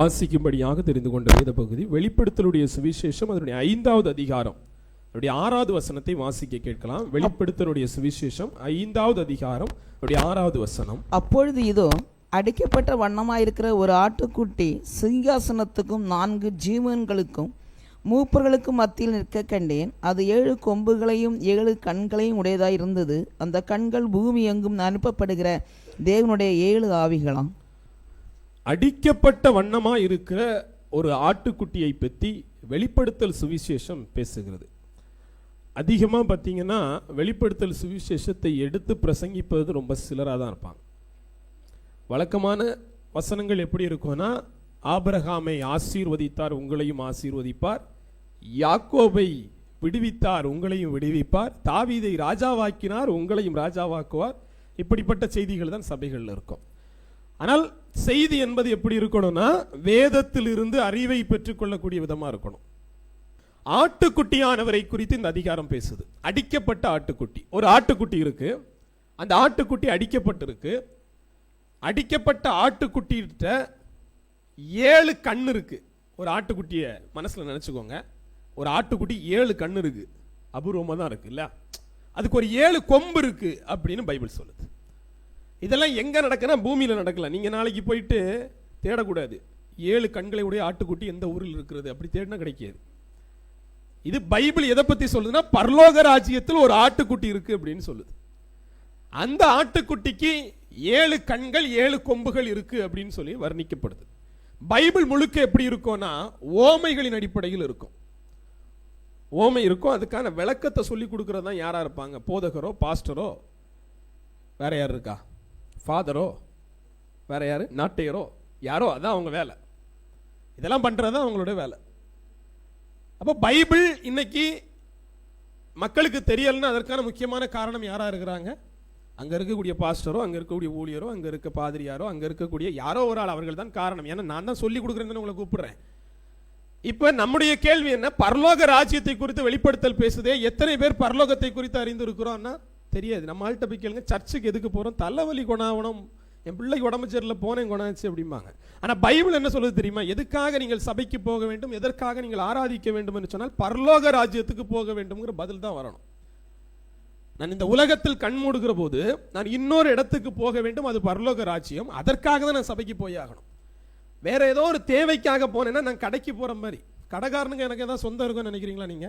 வாசிக்கும்படியாக தெரிந்து கொண்ட வேத பகுதி வெளிப்படுத்தலுடைய சுவிசேஷம் அதனுடைய ஐந்தாவது அதிகாரம். அதனுடைய ஆறாவது வசனத்தை வாசிக்க கேட்கலாம். வெளிப்படுத்தலுடைய சுவிசேஷம் ஐந்தாவது அதிகாரம் அதனுடைய ஆறாவது வசனம். அப்பொழுது இதோ அடிக்கப்பட்ட வண்ணமாயிருக்கிற ஒரு ஆட்டுக்குட்டி சிங்காசனத்துக்கும் நான்கு ஜீவன்களுக்கும் மூப்பர்களுக்கும் மத்தியில் நிற்க கண்டேன். அது ஏழு கொம்புகளையும் ஏழு கண்களையும் உடையதாய் இருந்தது அந்த கண்கள் பூமி எங்கும் அனுப்பப்படுகிற தேவனுடைய ஏழு ஆவிகளாம். அடிக்கப்பட்ட வண்ணமாக இருக்கிற ஒரு ஆட்டுக்குட்டியை பற்றி வெளிப்படுத்தல் சுவிசேஷம் பேசுகிறது. அதிகமாக பார்த்தீங்கன்னா வெளிப்படுத்தல் சுவிசேஷத்தை எடுத்து பிரசங்கிப்பது ரொம்ப சிலராக தான் இருப்பாங்க. வழக்கமான வசனங்கள் எப்படி இருக்கும்னா ஆபரகாமை ஆசீர்வதித்தார் உங்களையும் ஆசீர்வதிப்பார். யாக்கோபை விடுவித்தார் உங்களையும் விடுவிப்பார். தாவீதை ராஜாவாக்கினார் உங்களையும் ராஜாவாக்குவார். இப்படிப்பட்ட செய்திகள் தான் சபைகளில் இருக்கும். ஆனால் செய்தி என்பது எப்படி இருக்கணும்னா வேதத்திலிருந்து அறிவை பெற்றுக்கொள்ளக்கூடிய விதமாக இருக்கணும். ஆட்டுக்குட்டியானவரை குறித்து இந்த அதிகாரம் பேசுது. அடிக்கப்பட்ட ஆட்டுக்குட்டி. ஒரு ஆட்டுக்குட்டி இருக்கு. அந்த ஆட்டுக்குட்டி அடிக்கப்பட்டிருக்கு. அடிக்கப்பட்ட ஆட்டுக்குட்டிகிட்ட ஏழு கண் இருக்கு. ஒரு ஆட்டுக்குட்டியை மனசில் நினச்சிக்கோங்க. ஒரு ஆட்டுக்குட்டி ஏழு கண் இருக்கு. அபூர்வமாக தான் இருக்குல்ல அதுக்கு ஒரு ஏழு கொம்பு இருக்கு அப்படின்னு பைபிள் சொல்லுது. இதெல்லாம் எங்கே நடக்குன்னா பூமியில் நடக்கல. நீங்கள் நாளைக்கு போயிட்டு தேடக்கூடாது. ஏழு கண்களை உடைய ஆட்டுக்குட்டி எந்த ஊரில் இருக்கிறது? அப்படி தேடினா கிடைக்காது. இது பைபிள் எதை பற்றி சொல்லுதுன்னா பரலோக ராஜ்யத்தில் ஒரு ஆட்டுக்குட்டி இருக்குது அப்படின்னு சொல்லுது. அந்த ஆட்டுக்குட்டிக்கு ஏழு கண்கள் ஏழு கொம்புகள் இருக்குது அப்படின்னு சொல்லி வர்ணிக்கப்படுது. பைபிள் முழுக்க எப்படி இருக்கும்னா ஓமைகளின் அடிப்படையில் இருக்கும். ஓமை இருக்கும். அதுக்கான விளக்கத்தை சொல்லி கொடுக்குறது தான் யாராக இருப்பாங்க? போதகரோ பாஸ்டரோ? வேற யார் இருக்கா? ஃபாதரோ வேறு யார்? நாட்டையரோ யாரோ? அதான் அவங்க வேலை. இதெல்லாம் பண்ணுறது தான் அவங்களோட வேலை. அப்போ பைபிள் இன்னைக்கு மக்களுக்கு தெரியலைன்னா அதற்கான முக்கியமான காரணம் யாராக இருக்கிறாங்க? அங்கே இருக்கக்கூடிய பாஸ்டரோ அங்கே இருக்கக்கூடிய ஊழியரோ அங்கே இருக்க பாதிரியாரோ அங்கே இருக்கக்கூடிய யாரோ ஒரு ஆள் அவர்கள் தான் காரணம். ஏன்னா நான் தான் சொல்லி கொடுக்குறேன்னு உங்களை கூப்பிடுறேன். இப்போ நம்முடைய கேள்வி என்ன? பரலோக ராஜ்யத்தை குறித்து வெளிப்படுத்தல் பேசுதே எத்தனை பேர் பரலோகத்தை குறித்து அறிந்து இருக்கிறோம்னா தெரியாது. நம்ம ஆள்கிட்ட போய் கேளுங்க சர்ச்சுக்கு எதுக்கு போறோம்? தலைவலி குணாவணும். என் பிள்ளைக்கு உடம்பு சரியில்ல போனேன் குணாச்சு அப்படிம்பாங்க. ஆனா பைபிள் என்ன சொல்லுது தெரியுமா? எதுக்காக நீங்கள் சபைக்கு போக வேண்டும்? எதற்காக நீங்கள் ஆராதிக்க வேண்டும்? என்று சொன்னால் பரலோக ராஜ்யத்துக்கு போக வேண்டும்ங்கிற பதில் தான் வரணும். நான் இந்த உலகத்தில் கண் மூடுகிற போது நான் இன்னொரு இடத்துக்கு போக வேண்டும் அது பரலோக ராஜ்யம். அதற்காக தான் நான் சபைக்கு போய் ஆகணும். வேற ஏதோ ஒரு தேவைக்காக போனேன்னா நான் கடைக்கு போற மாதிரி. கடைக்காரனுக்கு எனக்கு ஏதாவது சொந்தம் இருக்கும்னு நினைக்கிறீங்களா நீங்க?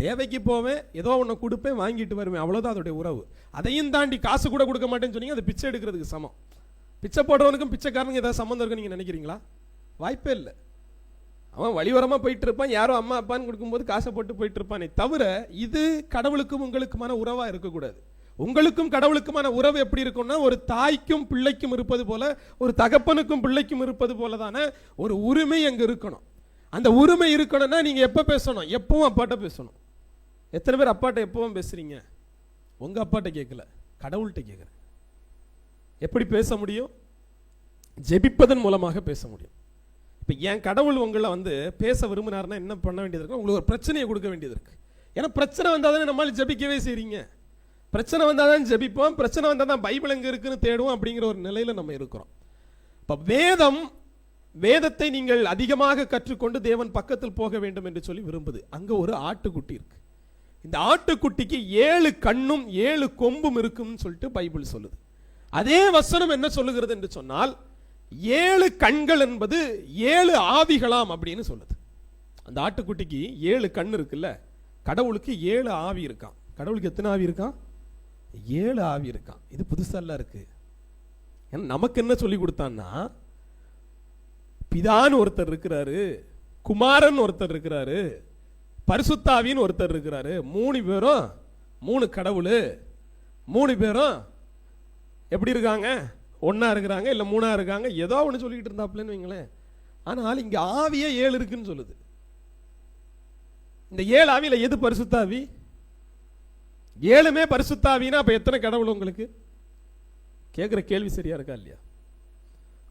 தேவைக்கு போவேன் ஏதோ ஒன்று கொடுப்பேன் வாங்கிட்டு வருவேன். அவ்வளோதான் அதோடைய உறவு. அதையும் தாண்டி காசு கூட கொடுக்க மாட்டேன்னு சொன்னீங்க அது பிச்சை எடுக்கிறதுக்கு சமம். பிச்சை போடுறவனுக்கும் பிச்சைக்காரனுக்கு ஏதாவது சம்மந்தம் இருக்குன்னு நீங்கள் நினைக்கிறீங்களா? வாய்ப்பே இல்லை. அவன் வழிவரமாக போயிட்டு இருப்பான் யாரோ அம்மா அப்பான்னு கொடுக்கும்போது காசை போட்டு போயிட்டு இருப்பானே தவிர இது கடவுளுக்கும் உங்களுக்குமான உறவாக இருக்கக்கூடாது. உங்களுக்கும் கடவுளுக்குமான உறவு எப்படி இருக்கும்னா ஒரு தாய்க்கும் பிள்ளைக்கும் இருப்பது போல ஒரு தகப்பனுக்கும் பிள்ளைக்கும் இருப்பது போல தானே ஒரு உரிமை அங்கே இருக்கணும். அந்த உரிமை இருக்கணும்னா நீங்கள் எப்போ பேசணும்? எப்பவும் அப்பாட்ட பேசணும். எத்தனை பேர் அப்பாட்ட எப்பவும் பேசுகிறீங்க உங்க அப்பாட்ட கேட்கல. கடவுள்கிட்ட கேட்குறேன். எப்படி பேச முடியும்? ஜெபிப்பதன் மூலமாக பேச முடியும். இப்போ என் கடவுள் உங்களை வந்து பேச விரும்பினாருன்னா என்ன பண்ண வேண்டியது இருக்கு? உங்களுக்கு ஒரு பிரச்சனையை கொடுக்க வேண்டியது இருக்கு. ஏன்னா பிரச்சனை வந்தால் தானே நம்மளால ஜெபிக்கவே செய்கிறீங்க பிரச்சனை வந்தால் தான் ஜபிப்போம். பிரச்சனை வந்தால் தான் பைபிள் எங்கே இருக்குன்னு தேடுவோம் அப்படிங்கிற ஒரு நிலையில் நம்ம இருக்கிறோம். இப்போ வேதம் வேதத்தை நீங்கள் அதிகமாக கற்றுக்கொண்டு தேவன் பக்கத்தில் போக வேண்டும் என்று சொல்லி விரும்புது. அங்கே ஒரு ஆட்டுக்குட்டி இருக்கு. இந்த ஆட்டுக்குட்டிக்கு ஏழு கண்ணும் ஏழு கொம்பும் இருக்கும்னு சொல்லிட்டு பைபிள் சொல்லுது. அதே வசனம் என்ன சொல்லுகிறது என்று சொன்னால் ஏழு கண்கள் என்பது ஏழு ஆவிகளாம் அப்படின்னு சொல்லுது. அந்த ஆட்டுக்குட்டிக்கு ஏழு கண் இருக்குல்ல கடவுளுக்கு ஏழு ஆவி இருக்கான் கடவுளுக்கு எத்தனை ஆவி இருக்கான் ஏழு ஆவி இருக்கான் இது புதுசெல்லாம் இருக்கு. ஏன்னா நமக்கு என்ன சொல்லி கொடுத்தான்னா பிதான்னு ஒருத்தர் இருக்கிறாரு குமாரன் ஒருத்தர் இருக்கிறாரு பரிசுத்தாவின்னு ஒருத்தர் இருக்கிறாரு. மூணு பேரும் மூணு கடவுள் மூணு பேரும் எப்படி இருக்காங்க? ஒன்றா இருக்கிறாங்க இல்ல மூணா இருக்காங்க ஏதோ ஒன்று சொல்லிக்கிட்டு இருந்தாப்புலன்னு வைங்களேன். ஆனால் இங்க ஆவியே ஏழு இருக்குன்னு சொல்லுது. இந்த ஏழு ஆவியில் எது பரிசுத்தாவி? ஏழுமே பரிசுத்தாவின்னா அப்ப எத்தனை கடவுள் உங்களுக்கு? கேட்குற கேள்வி சரியா இருக்கா இல்லையா?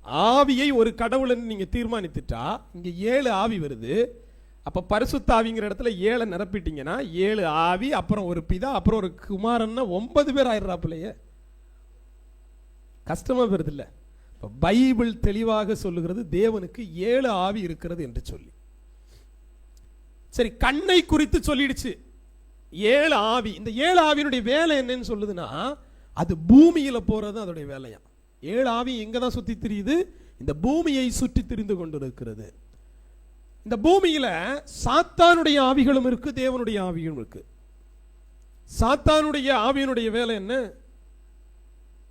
ஆவியை ஒரு கடவுள்னு நீங்க தீர்மானித்துட்டா இங்க ஏழு ஆவி வருது. அப்போ பரிசுத்தாவிங்கிற இடத்துல ஏழை நிரப்பிட்டீங்கன்னா ஏழு ஆவி அப்புறம் ஒரு பிதா அப்புறம் ஒரு குமாரன்னா ஒன்பது பேர் ஆயிடுறாப்புலையே. கஷ்டமாக வருதில்ல இப்போ பைபிள் தெளிவாக சொல்லுகிறது தேவனுக்கு ஏழு ஆவி இருக்கிறது என்று சொல்லி. சரி கண்ணை குறித்து சொல்லிடுச்சு. ஏழு ஆவி. இந்த ஏழு ஆவியினுடைய வேலை என்னன்னு சொல்லுதுன்னா அது பூமியில் போகிறது அதோடைய வேலையா? ஏழு ஆவி எங்கே தான் சுற்றி திரியுது? இந்த பூமியை சுற்றி திரிந்து கொண்டிருக்கிறது. இந்த பூமியில சாத்தானுடைய ஆவிகளும் இருக்கு தேவனுடைய ஆவியும் இருக்கு. சாத்தானுடைய ஆவியினுடைய வேலை என்ன?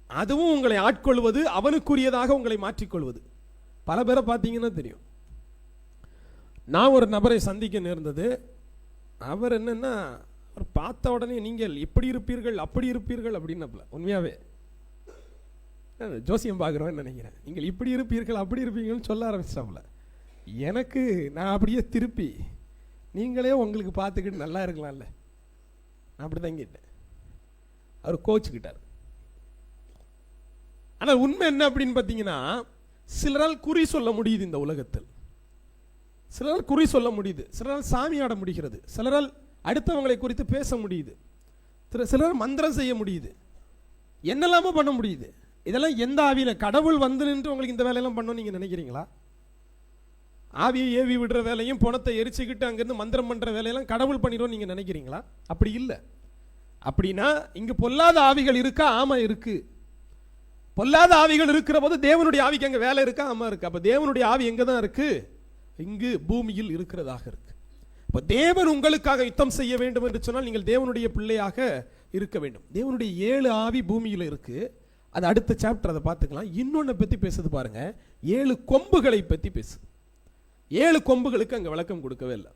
அதுவும் உங்களை ஆட்கொள்வது அவனுக்குரியதாக உங்களை மாற்றிக்கொள்வது. பல பேரை பார்த்தீங்கன்னா தெரியும். நான் ஒரு நபரை சந்திக்க நேர்ந்தது. அவர் என்னன்னா அவர் பார்த்த உடனே நீங்கள் இப்படி இருப்பீர்கள் அப்படி இருப்பீர்கள் அப்படின்னப்பல. உண்மையாவே. ஜோசியம் பார்க்குறோன்னு நினைக்கிறேன். நீங்கள் இப்படி இருப்பீர்கள் அப்படி இருப்பீங்கன்னு சொல்ல ஆரம்பிச்சிட்டாப்ல எனக்கு நான் அப்படியே திருப்பி நீங்களே உங்களுக்கு பார்த்துக்கிட்டு நல்லா இருக்கலாம்ல. நான் அப்படி தான் கேட்டேன். அவர் கோச்சுக்கிட்டார். ஆனால் உண்மை என்ன அப்படின்னு பார்த்தீங்கன்னா சிலரால் குறி சொல்ல முடியுது இந்த உலகத்தில். சிலரால் குறி சொல்ல முடியுது. சிலரால் சாமியாட முடிகிறது. சிலரால் அடுத்தவங்களை குறித்து பேச முடியுது. சிலர் மந்திரம் செய்ய முடியுது. என்னெல்லாமோ பண்ண முடியுது. இதெல்லாம் எந்த ஆவியில் கடவுள் வந்து நின்று உங்களுக்கு இந்த வேலையெல்லாம் பண்ணணும் நீங்கள் நினைக்கிறீங்களா? ஆவியை ஏவி விடுற வேலையும் பணத்தை எரிச்சுக்கிட்டு அங்கேருந்து மந்திரம் பண்ணுற வேலையெல்லாம் கடவுள் பண்ணிடும் நீங்கள் நினைக்கிறீங்களா? அப்படி இல்லை. அப்படின்னா இங்கே பொல்லாத ஆவிகள் இருக்கா? ஆமா இருக்கு. பொல்லாத ஆவிகள் இருக்கிற போது தேவனுடைய ஆவிக்கு அங்கே வேலை இருக்கா? ஆமா இருக்கு. அப்போ தேவனுடைய ஆவி எங்கே தான் இருக்கு? இங்கு பூமியில் இருக்கிறதாக இருக்கு. இப்போ தேவன் உங்களுக்காக யுத்தம் செய்ய வேண்டும் என்று சொன்னால் நீங்கள் தேவனுடைய பிள்ளையாக இருக்க வேண்டும். தேவனுடைய ஏழு ஆவி பூமியில் இருக்கு. அது அடுத்த சாப்டர் அதை பார்த்துக்கலாம். இன்னொன்று பற்றி பேசுது பாருங்க. ஏழு கொம்புகளை பற்றி பேசு. ஏழு கொம்புகளுக்கு அங்க விளக்கம் கொடுக்கவே இல்லை.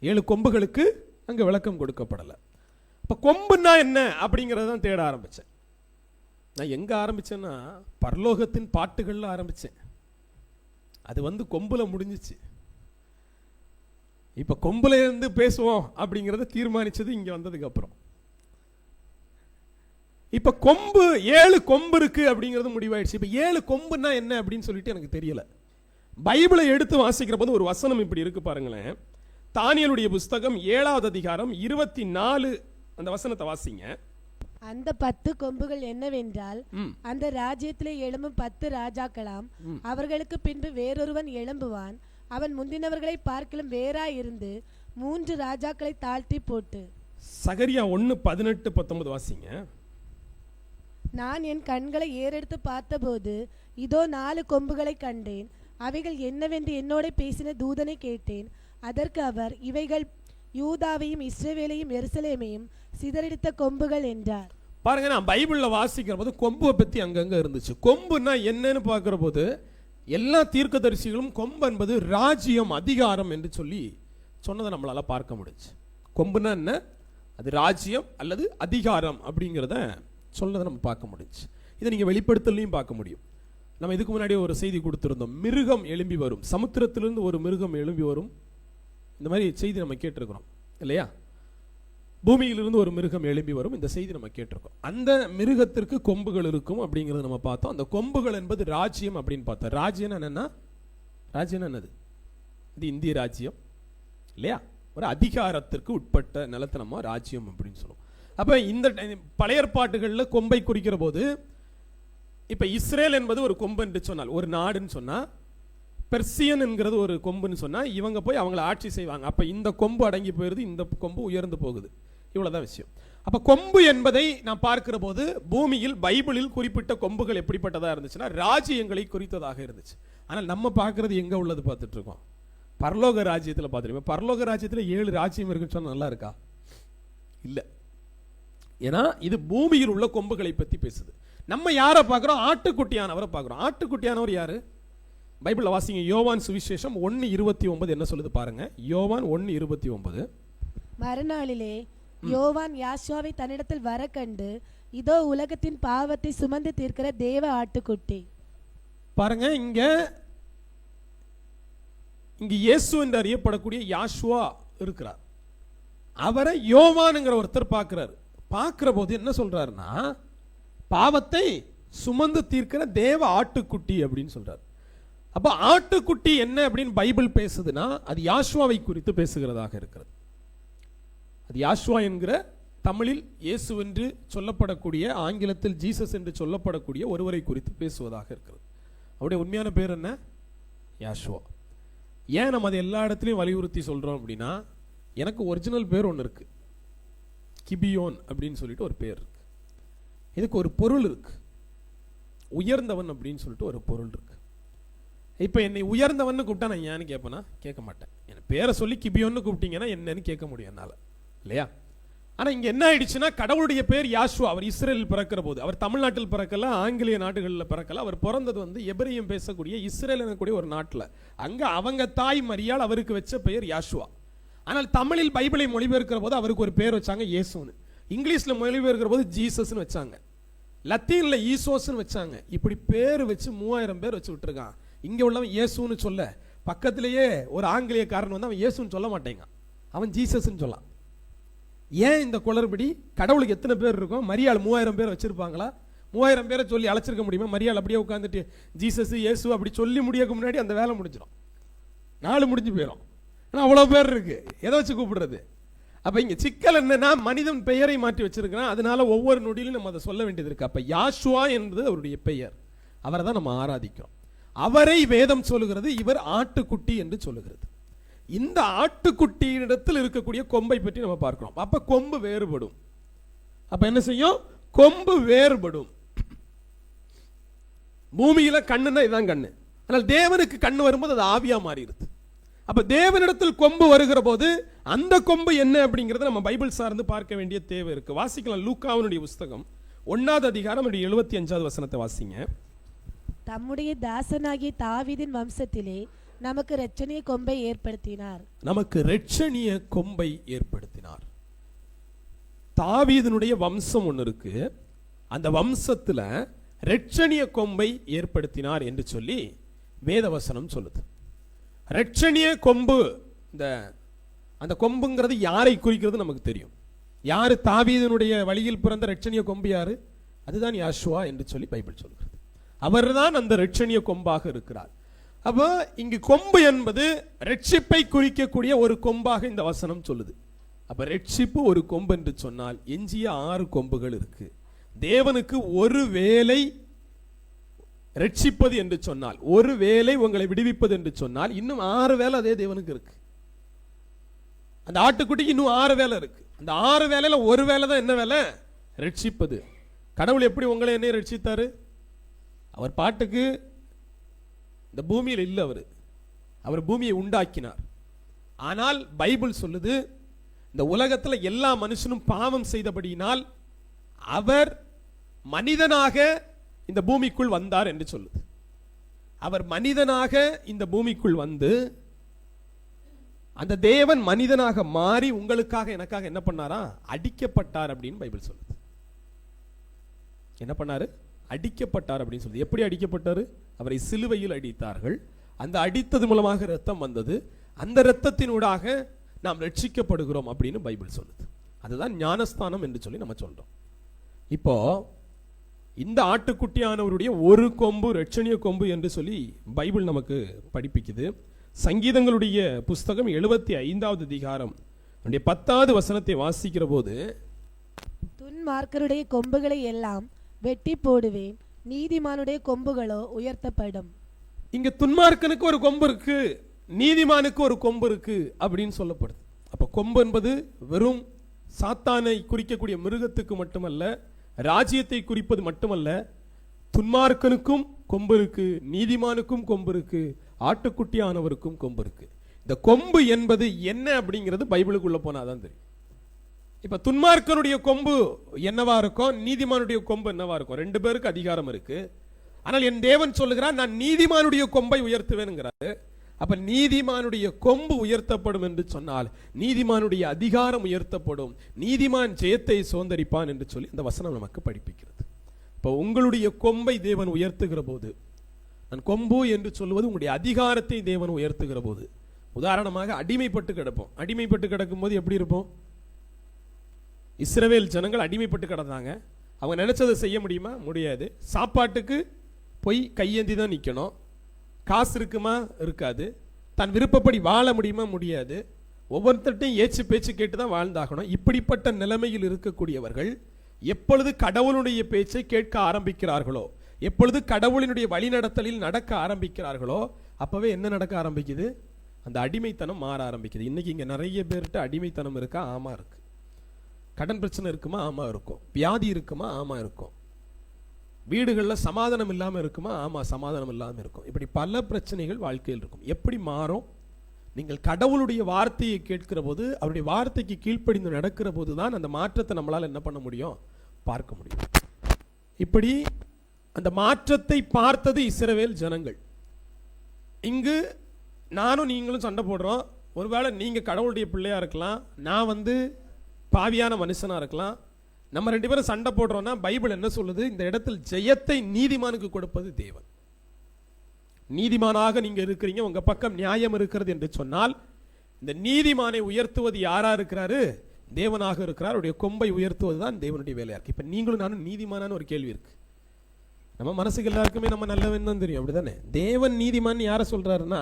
ஏழு கொம்புகளுக்கு அங்க விளக்கம் கொடுக்கப்படலை. இப்ப கொம்புன்னா என்ன அப்படிங்கறத தான் தேட ஆரம்பிச்சேன். நான் எங்க ஆரம்பிச்சேன்னா பரலோகத்தின் பாட்டுகள்ல ஆரம்பிச்சேன். அது வந்து கொம்புல முடிஞ்சிச்சு. இப்ப கொம்புல இருந்து பேசுவோம் அப்படிங்கறத தீர்மானிச்சது இங்க வந்ததுக்கு அப்புறம். இப்ப கொம்பு ஏழு கொம்பு இருக்கு அப்படிங்கிறது முடிவாயிடுச்சு. இப்ப ஏழு கொம்புன்னா என்ன அப்படின்னு சொல்லிட்டு எனக்கு தெரியல. பைபிளை எடுத்து வாசிக்கிற போது ஒரு வசனம் இப்படி இருக்கு பாருங்களேன். தானியலுடைய புஸ்தகம் ஏழாவது அதிகாரம் இருபத்தி நாலு அந்த வசனத்தை வாசிங்க. அந்த பத்து கொம்புகள் என்னவென்றால். அந்த ராஜ்யத்திலே எழும்பும் பத்து ராஜாக்களாம் அவர்களுக்கு பின்பு வேறொருவன் எழும்புவான். அவன் முந்தினவர்களை பார்க்கிலும் வேறாய் இருந்து மூன்று ராஜாக்களை தாழ்த்தி போட்டு. சகரியா ஒன்னு பதினெட்டு பத்தொன்பது வாசிங்க. நான் என் கண்களை ஏறெடுத்து பார்த்தபோது இதோ நாலு கொம்புகளை கண்டேன். அவைகள் என்னவென்று என்னோட பேசின தூதனை கேட்டேன். அதற்கு அவர் இவைகள் யூதாவையும் இஸ்ரேவேலையும் எருசலேமையும் சிதறடித்த கொம்புகள் என்றார். பாருங்க நான் பைபிளில் வாசிக்கிற போது கொம்பை பற்றி அங்கங்கே இருந்துச்சு. கொம்புன்னா என்னன்னு பார்க்குற போது எல்லா தீர்க்கதரிசிகளும் கொம்பு என்பது ராஜ்யம் அதிகாரம் என்று சொல்லி சொன்னதை நம்மளால பார்க்க முடிஞ்சு. கொம்புனா என்ன? அது ராஜ்யம் அல்லது அதிகாரம் அப்படிங்கிறத சொன்னதை நம்ம பார்க்க முடிஞ்சு. இதை நீங்க வெளிப்படுத்தலையும் பார்க்க முடியும். நம்ம இதுக்கு முன்னாடி ஒரு செய்தி கொடுத்திருந்தோம். மிருகம் எழும்பி வரும். சமுத்திரத்திலிருந்து ஒரு மிருகம் எழும்பி வரும். இந்த மாதிரி செய்தி நம்ம கேட்டிருக்கிறோம். இல்லையா? பூமியிலிருந்து ஒரு மிருகம் எழும்பி வரும். இந்த செய்தி நம்ம கேட்டிருக்கோம். அந்த மிருகத்திற்கு கொம்புகள் இருக்கும் அப்படிங்கறத நம்ம பார்த்தோம். அந்த கொம்புகள் என்பது ராஜ்யம் அப்படின்னு பார்த்தோம். ராஜ்யம் என்னன்னா? ராஜ்யம் என்னது? இது இந்திய ராஜ்யம். இல்லையா? ஒரு அதிகாரத்திற்கு உட்பட்ட நிலத்தை நம்ம ராஜ்யம் அப்படின்னு சொல்லுவோம். அப்ப இந்த பழையற்பாட்டுகளில் கொம்பை குறிக்கிற போது இப்போ இஸ்ரேல் என்பது ஒரு கொம்பு என்று சொன்னால் ஒரு நாடுன்னு சொன்னால் பெர்சியன் என்கிறது ஒரு கொம்புன்னு சொன்னால் இவங்க போய் அவங்கள ஆட்சி செய்வாங்க. அப்போ இந்த கொம்பு அடங்கி போயிருது இந்த கொம்பு உயர்ந்து போகுது. இவ்வளோதான் விஷயம். அப்போ கொம்பு என்பதை நான் பார்க்கிற போது பூமியில் பைபிளில் குறிப்பிட்ட கொம்புகள் எப்படிப்பட்டதாக இருந்துச்சுன்னா ராஜ்யங்களை குறித்ததாக இருந்துச்சு. ஆனால் நம்ம பார்க்குறது எங்கே உள்ளது பார்த்துட்டு இருக்கோம் பரலோக ராஜ்யத்தில் பார்த்துருக்கோம். பரலோக ராஜ்யத்தில் ஏழு ராஜ்யம் இருக்குன்னு சொன்னால் நல்லா இருக்கா? இல்லை. ஏன்னா இது பூமியில் உள்ள கொம்புகளை பற்றி பேசுது. நம்ம யாரை பார்க்கிறோம்? ஆட்டுக்குட்டியானவரை பார்க்கிறோம். ஆட்டுக்குட்டியானவர் யாரு? பைபிள்ல வாசிங்க. யோவான் சுவிசேஷம் ஒன்னு இருபத்தி ஒன்பது என்ன சொல்லுது பாருங்க. யோவான் ஒன்னு இருபத்தி ஒன்பது. மறுநாளிலே யோவான் யாஷுவாவை தன்னிடத்தில் வர கண்டு இதோ உலகத்தின் பாவத்தை சுமந்து தீர்க்கிற தேவ ஆட்டுக்குட்டி. பாருங்க இங்க இங்க இயேசு என்று அறியப்படக்கூடிய யாஷுவா இருக்கிறார். அவரை யோவானுங்கிற ஒருத்தர் பார்க்கிறார். பார்க்கிற போது என்ன சொல்றாருன்னா பாவத்தை சுமந்து தீர்க்கிற தேவ ஆட்டுக்குட்டி அப்படின்னு சொல்கிறார் அப்போ ஆட்டுக்குட்டி என்ன அப்படின்னு பைபிள் பேசுதுன்னா அது யாஷ்வாவை குறித்து பேசுகிறதாக இருக்கிறது. அது யாஷ்வா என்கிற தமிழில் இயேசு என்று சொல்லப்படக்கூடிய ஆங்கிலத்தில் ஜீசஸ் என்று சொல்லப்படக்கூடிய ஒருவரை குறித்து பேசுவதாக இருக்கிறது. அவருடைய உண்மையான பேர் என்ன? யாஷ்வா ஏன் நம்ம அதை எல்லா இடத்துலையும் வலியுறுத்தி சொல்கிறோம் அப்படின்னா எனக்கு ஒரிஜினல் பேர் ஒன்று இருக்குது கிபியோன் அப்படின்னு சொல்லிட்டு ஒரு பேர் இருக்குது இதுக்கு ஒரு பொருள் இருக்குது உயர்ந்தவன் அப்படின்னு சொல்லிட்டு ஒரு பொருள் இருக்குது இப்போ என்னை உயர்ந்தவன் கூப்பிட்டா நான் ஏன்னு கேட்பேனா கேட்க மாட்டேன். என் பேரை சொல்லி கிபியோன்னு கூப்பிட்டீங்கன்னா என்னன்னு கேட்க முடியும் என்னால். இல்லையா? ஆனால் இங்கே என்ன ஆயிடுச்சுன்னா கடவுளுடைய பேர் யாஷுவா. அவர் இஸ்ரேல் பிறக்கிற போது. அவர் தமிழ்நாட்டில் பிறக்கல ஆங்கிலேய நாடுகளில் பிறக்கல. அவர் பிறந்தது வந்து எபிரியம் பேசக்கூடிய இஸ்ரேல் எனக்கூடிய ஒரு நாட்டில். அங்கே அவங்க தாய் மரியால் அவருக்கு வச்ச பெயர் யாஷுவா. ஆனால் தமிழில் பைபிளை மொழிபெயர்க்கிற போது அவருக்கு ஒரு பேர் வச்சாங்க இயேசுன்னு. இங்கிலீஷில் மொழிபெயர்க்கிற போது ஜீசஸ்னு வச்சாங்க. லத்தீனில் ஈசோஸ்னு வச்சாங்க. இப்படி பேர் வச்சு மூவாயிரம் பேர் வச்சு விட்டுருக்கான். இங்கே உள்ளவன் இயேசுன்னு சொல்ல. பக்கத்திலேயே ஒரு ஆங்கிலேயக்காரன் வந்து அவன் இயேசுன்னு சொல்ல மாட்டேங்க. அவன் ஜீசஸ்ன்னு சொல்லலாம் ஏன் இந்த குளறுபடி? கடவுளுக்கு எத்தனை பேர் இருக்கும்? மரியாள் மூவாயிரம் பேர் வச்சிருப்பாங்களா? மூவாயிரம் பேரை சொல்லி அழைச்சிருக்க முடியுமா? மரியாள் அப்படியே உட்காந்துட்டு ஜீசஸ் இயேசு அப்படி சொல்லி முடியக்கு முன்னாடி அந்த வேலை முடிஞ்சிடும். நாலு முடிஞ்சு போயிடும் ஆனால் அவ்வளோ பேர் இருக்குது எதை வச்சு கூப்பிடுறது? அப்ப இங்க சிக்கல் என்னன்னா மனிதன் பெயரை மாற்றி வச்சிருக்கிறான். அதனால ஒவ்வொரு நொடியிலும் நம்ம அதை சொல்ல வேண்டியது இருக்கு. அப்ப யாஷுவா என்பது அவருடைய பெயர். அவரை தான் நம்ம ஆராதிக்கிறோம். அவரை வேதம் சொல்லுகிறது இவர் ஆட்டுக்குட்டி என்று சொல்லுகிறது. இந்த ஆட்டுக்குட்டியிடத்தில் இருக்கக்கூடிய கொம்பை பற்றி நம்ம பார்க்கிறோம். அப்ப கொம்பு வேறுபடும். அப்ப என்ன செய்யும்? கொம்பு வேறுபடும். பூமியில கண்ணுன்னா இதான் கண்ணு. ஆனால் தேவனுக்கு கண்ணு வரும்போது அது ஆவியா மாறிடுது. அப்ப தேவனிடத்தில் கொம்பு வருகிற போது அந்த கொம்பு என்ன அப்படிங்கறத நம்ம பைபிள் சார்ந்து பார்க்க வேண்டிய தேவை இருக்கு. வாசிக்கலாம். லூக்காவினுடைய புஸ்தகம். ஒன்னாவது அதிகாரம் எழுபத்தி அஞ்சாவது வசனத்தை வாசிங்க. தம்முடைய தாசனாகிய தாவீதின் வம்சத்திலே நமக்கு இரட்சணிய கொம்பை ஏற்படுத்தினார். நமக்கு ரெட்சணிய கொம்பை ஏற்படுத்தினார். தாவீதனுடைய வம்சம் ஒன்று இருக்கு. அந்த வம்சத்துல ரெட்சணிய கொம்பை ஏற்படுத்தினார் என்று சொல்லி வேதவசனம் சொல்லுது. ரெட்சணிய கொம்பு. இந்த அந்த கொம்புங்கிறது யாரை குறிக்கிறது நமக்கு தெரியும். யார் தாவீதனுடைய வழியில் பிறந்த ரெட்சணிய கொம்பு யார்? அதுதான் யாஷுவா என்று சொல்லி பைபிள் சொல்கிறது. அவர்தான் அந்த ரெட்சணிய கொம்பாக இருக்கிறார். அப்போ இங்கு கொம்பு என்பது ரட்சிப்பை குறிக்கக்கூடிய ஒரு கொம்பாக இந்த வசனம் சொல்லுது. அப்போ ரட்சிப்பு ஒரு கொம்பு என்று சொன்னால் எஞ்சிய ஆறு கொம்புகள் இருக்கு. தேவனுக்கு ஒரு வேலை ரட்சிப்பது என்று சொன்னால் ஒரு வேலை உங்களை விடுவிப்பது என்று சொன்னால் இன்னும் ஆறு வேலை அதே தேவனுக்கு இருக்கு. அந்த ஆட்டுக்குட்டிக்கு இன்னும் ஆறு வேலை இருக்கு. அந்த ஆறு வேலையில ஒரு வேலை தான் என்ன வேலை ரட்சிப்பது. கடவுள் எப்படி உங்களை என்ன ரட்சித்தாரு? அவர் பாட்டுக்கு இந்த பூமியில் இல்லை அவர். அவர் பூமியை உண்டாக்கினார். ஆனால் பைபிள் சொல்லுது இந்த உலகத்தில் எல்லா மனுஷனும் பாவம் செய்தபடியினால் அவர் மனிதனாக இந்த பூமிக்குள் வந்தார் என்று சொல்லுது. அவர் மனிதனாக இந்த பூமிக்குள் வந்து அந்த தேவன் மனிதனாக மாறி உங்களுக்காக எனக்காக என்ன பண்ணாரா? அடிக்கப்பட்டார் அப்படின்னு பைபிள் சொல்லுது. என்ன பண்ணாரு? அடிக்கப்பட்டார் அப்படின்னு சொல்லுது. எப்படி அடிக்கப்பட்டாரு? அவரை சிலுவையில் அடித்தார்கள். அந்த அடித்தது மூலமாக ரத்தம் வந்தது. அந்த இரத்தத்தினூடாக நாம் ரட்சிக்கப்படுகிறோம் அப்படின்னு பைபிள் சொல்லுது. அதுதான் ஞானஸ்தானம் என்று சொல்லி நம்ம சொல்றோம். இப்போ இந்த ஆட்டுக்குட்டியானவருடைய ஒரு கொம்பு ரட்சணிய கொம்பு என்று சொல்லி பைபிள் நமக்கு படிப்பிக்குது. சங்கீதங்களுடைய புஸ்தகம் எழுபத்தி ஐந்தாவது அதிகாரம். அதனுடைய பத்தாவது வசனத்தை வாசிக்கிற போது துன்மார்க்கருடைய கொம்புகளை எல்லாம் வெட்டி போடுவேன் நீதிமானுடைய கொம்புகளோ உயர்த்தப்படும். இங்க துன்மார்க்கனுக்கு ஒரு கொம்பு இருக்கு நீதிமானுக்கு ஒரு கொம்பு இருக்கு அப்படின்னு சொல்லப்படுது. அப்ப கொம்பு என்பது வெறும் சாத்தானை குறிக்கக்கூடிய மிருகத்துக்கு மட்டுமல்ல ராஜ்யத்தை குறிப்பது மட்டுமல்ல துன்மார்க்கனுக்கும் கொம்பு இருக்கு நீதிமானுக்கும் கொம்பு இருக்கு ஆட்டுக்குட்டியானவருக்கும் கொம்பு இருக்கு இந்த கொம்பு என்பது என்ன அப்படிங்கிறது பைபிளுக்குள்ள போனாதான் தெரியும். இப்ப துன்மார்க்கனுடைய கொம்பு என்னவா இருக்கும்? நீதிமானுடைய கொம்பு என்னவா இருக்கும்? ரெண்டு பேருக்கு அதிகாரம் இருக்கு. ஆனால் என் தேவன் சொல்லுகிறார் நான் நீதிமானுடைய கொம்பை உயர்த்துவேனுங்கிறாரு. அப்ப நீதிமானுடைய கொம்பு உயர்த்தப்படும் என்று சொன்னால் நீதிமானுடைய அதிகாரம் உயர்த்தப்படும். நீதிமான் ஜெயத்தை சோந்தரிப்பான் என்று சொல்லி இந்த வசனம் நமக்கு படிப்பிக்கிறது. இப்போ உங்களுடைய கொம்பை தேவன் உயர்த்துகிற போது நான் கொம்பு என்று சொல்லுவது உங்களுடைய அதிகாரத்தை தேவன் உயர்த்துகிற போது உதாரணமாக அடிமைப்பட்டு கிடப்போம். அடிமைப்பட்டு கிடக்கும் போது எப்படி இருப்போம்? இஸ்ரவேல் ஜனங்கள் அடிமைப்பட்டு கிடந்தாங்க. அவங்க நினைச்சதை செய்ய முடியுமா? முடியாது. சாப்பாட்டுக்கு போய் கையேந்தி தான் நிற்கணும் காசு இருக்குமா? இருக்காது. தன் விருப்பப்படி வாழ முடியுமா? முடியாது. ஒவ்வொருத்தட்டையும் ஏச்சு பேச்சு கேட்டு தான் வாழ்ந்தாகணும். இப்படிப்பட்ட நிலைமையில் இருக்கக்கூடியவர்கள் எப்பொழுது கடவுளுடைய பேச்சை கேட்க ஆரம்பிக்கிறார்களோ எப்பொழுது கடவுளினுடைய வழிநடத்தலில் நடக்க ஆரம்பிக்கிறார்களோ அப்போவே என்ன நடக்க ஆரம்பிக்குது? அந்த அடிமைத்தனம் மாற ஆரம்பிக்குது. இன்றைக்கி இங்கே நிறைய பேர்கிட்ட அடிமைத்தனம் இருக்கா? ஆமா இருக்குது கடன் பிரச்சனை இருக்குமா? ஆமா இருக்கும். வியாதி இருக்குமா? ஆமா இருக்கும். வீடுகளில் சமாதானம் இல்லாமல் இருக்குமா? ஆமாம் சமாதானம் இல்லாமல் இருக்கும். இப்படி பல பிரச்சனைகள் வாழ்க்கையில் இருக்கும். எப்படி மாறும்? நீங்கள் கடவுளுடைய வார்த்தையை கேட்கிற போது அவருடைய வார்த்தைக்கு கீழ்ப்படிந்து நடக்கிற போது தான் அந்த மாற்றத்தை நம்மளால் என்ன பண்ண முடியும்? பார்க்க முடியும். இப்படி அந்த மாற்றத்தை பார்த்தது இஸ்ரவேல் ஜனங்கள். இங்கு நானும் நீங்களும் சண்டை போடுறோம். ஒருவேளை நீங்கள் கடவுளுடைய பிள்ளையாக இருக்கலாம். நான் வந்து பாவியான மனுஷனாக இருக்கலாம். நம்ம ரெண்டு பேரும் சண்டை போடுறோம்னா பைபிள் என்ன சொல்லுது? இந்த இடத்தில் ஜெயத்தை நீதிமானுக்கு கொடுப்பது தேவன். நீதிமானாக நீங்க இருக்கிறீங்க உங்க பக்கம் நியாயம் இருக்கிறது என்று சொன்னால் இந்த நீதிமானை உயர்த்துவது யாரா இருக்கிறாரு? தேவனாக இருக்கிறார். அவருடைய கொம்பை உயர்த்துவது தான் தேவனுடைய வேலையா இருக்கு இப்ப நீங்களும் நானும் நீதிமானான்னு ஒரு கேள்வி இருக்கு. நம்ம மனசுக்கு எல்லாருக்குமே நம்ம நல்லவன் தான் தெரியும். அப்படிதானே? தேவன் நீதிமான் யாரை சொல்றாருன்னா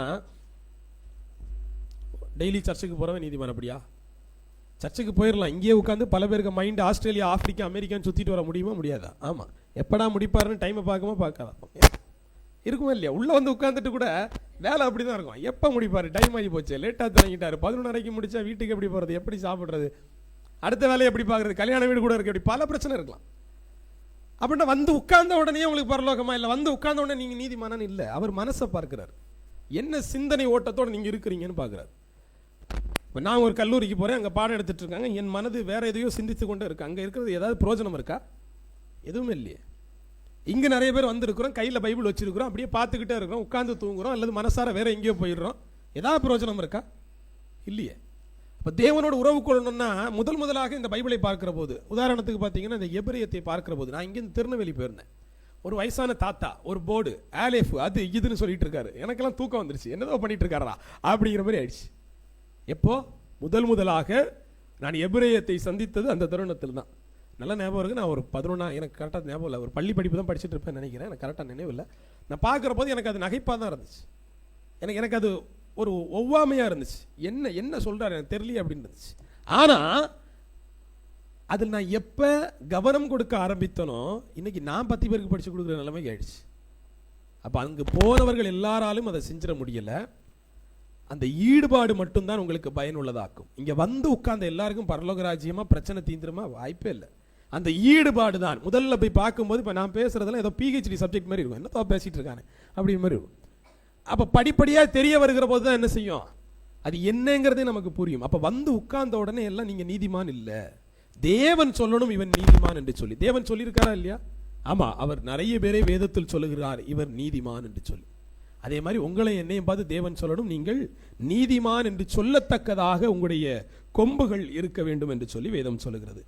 டெய்லி சர்ச்சுக்கு போறவன் நீதிமான் அப்படியா? சர்ச்சுக்கு போயிடலாம் இங்கேயே உட்காந்து பல பேருக்கு மைண்ட் ஆஸ்திரேலியா ஆப்பிரிக்கா அமெரிக்கான்னு சுற்றிட்டு வர முடியுமா முடியாதா? ஆமா. எப்படா முடிப்பாருன்னு டைமை பார்க்காம பார்க்காதா இருக்குமா இல்லையா? உள்ளே வந்து உட்காந்துட்டு கூட வேலை அப்படிதான் இருக்கும். எப்போ முடிப்பார்? டைம் ஆகி போச்சு. லேட்டாக தொடங்கிட்டார் பதினொன்றரைக்கு முடிச்சா வீட்டுக்கு எப்படி போறது? எப்படி சாப்பிடுறது? அடுத்த வேலையை எப்படி பார்க்கறது? கல்யாண வீடு கூட இருக்கு. அப்படி பல பிரச்சனை இருக்கலாம். அப்படின்னா வந்து உட்கார்ந்த உடனே உங்களுக்கு பரலோகமா இல்லை? வந்து உட்கார்ந்த உடனே நீங்கள் நீதிமானன்னு இல்லை. அவர் மனசை பார்க்குறாரு. என்ன சிந்தனை ஓட்டத்தோடு நீங்க இருக்கிறீங்கன்னு பார்க்குறாரு. இப்போ நான் ஒரு கல்லூரிக்கு போகிறேன் அங்கே பாடம் எடுத்துட்டு இருக்காங்க. என் மனது வேறு எதையோ சிந்தித்து கொண்டு இருக்கு. அங்கே இருக்கிறது ஏதாவது பிரயோஜனம் இருக்கா? எதுவுமே இல்லையே. இங்கே நிறைய பேர் வந்திருக்கிறோம் கையில் பைபிள் வச்சிருக்கிறோம் அப்படியே பார்த்துக்கிட்டே இருக்கிறோம் உட்காந்து தூங்குறோம் அல்லது மனசார வேற எங்கேயோ போயிடுறோம். ஏதாவது பிரயோஜனம் இருக்கா? இல்லையே. இப்போ தேவனோட உறவு கொள்ளணும்னா முதல் முதலாக இந்த பைபிளை பார்க்குற போது உதாரணத்துக்கு பார்த்தீங்கன்னா இந்த எபிரியத்தை பார்க்குற போது நான் இங்கேருந்து திருநெல்வேலி போயிருந்தேன். ஒரு வயசான தாத்தா ஒரு போர்டு ஆலேஃப் அது இதுன்னு சொல்லிட்டு இருக்காரு. எனக்கெல்லாம் தூக்கம் வந்துருச்சு. என்னதோ பண்ணிட்டு இருக்காரா அப்படிங்கிற மாதிரி ஆயிடுச்சு. எப்போ? முதல் முதலாக நான் எபிரேயத்தை சந்தித்தது அந்த தருணத்தில் தான். நல்ல ஞாபகம் இருக்குது நான் ஒரு பதினொன்னா எனக்கு கரெக்டாக ஞாபகம் இல்லை. ஒரு பள்ளி படிப்பு தான் படிச்சுட்டு இருப்பேன் நினைக்கிறேன். எனக்கு கரெக்டாக நினைவு இல்லை. நான் பார்க்குற போது எனக்கு அது நகைப்பாக தான் இருந்துச்சு. எனக்கு எனக்கு அது ஒரு ஒவ்வாமையாக இருந்துச்சு. என்ன என்ன சொல்கிறார் எனக்கு தெரியல அப்படின்னு இருந்துச்சு. ஆனால் அதில் நான் எப்போ கவனம் கொடுக்க ஆரம்பித்தனோ இன்னைக்கு நான் பத்து பேருக்கு படித்து கொடுக்குற நிலைமை ஆயிடுச்சு. அப்போ அங்கே போனவர்கள் எல்லாராலும் அதை செஞ்சிட முடியலை. அந்த ஈடுபாடு மட்டும்தான் உங்களுக்கு பயனுள்ளதாக்கும். இங்க வந்து உட்கார்ந்த எல்லாருக்கும் பரலோக ராஜ்யமா பிரச்சனை தீந்துருமா? வாய்ப்பே இல்லை. அந்த ஈடுபாடு தான் முதல்ல போய் பார்க்கும்போது இப்போ நான் பேசுகிறதெல்லாம் ஏதோ பிஹெச்டி சப்ஜெக்ட் மாதிரி இருக்கும். என்னத்தோ பேசிட்டு இருக்கானே? அப்படி மாதிரி இருக்கும். அப்போ படிப்படியாக தெரிய வருகிற போது தான் என்ன செய்யும்? அது என்னங்கிறதே நமக்கு புரியும். அப்போ வந்து உட்கார்ந்த உடனே எல்லாம் நீங்க நீதிமான் இல்லை. தேவன் சொல்லணும் இவன் நீதிமான் என்று சொல்லி. தேவன் சொல்லியிருக்காரா இல்லையா? ஆமா அவர் நிறைய பேரை வேதத்தில் சொல்லுகிறார் இவர் நீதிமான் என்று சொல்லி. அதே மாதிரி உங்களை என்னையும் பார்த்து தேவன் சொல்லணும். நீங்கள் நீதிமான் என்று சொல்லத்தக்கதாக உங்களுடைய கொம்புகள் இருக்க வேண்டும் என்று சொல்லி வேதம் சொல்லுகிறது.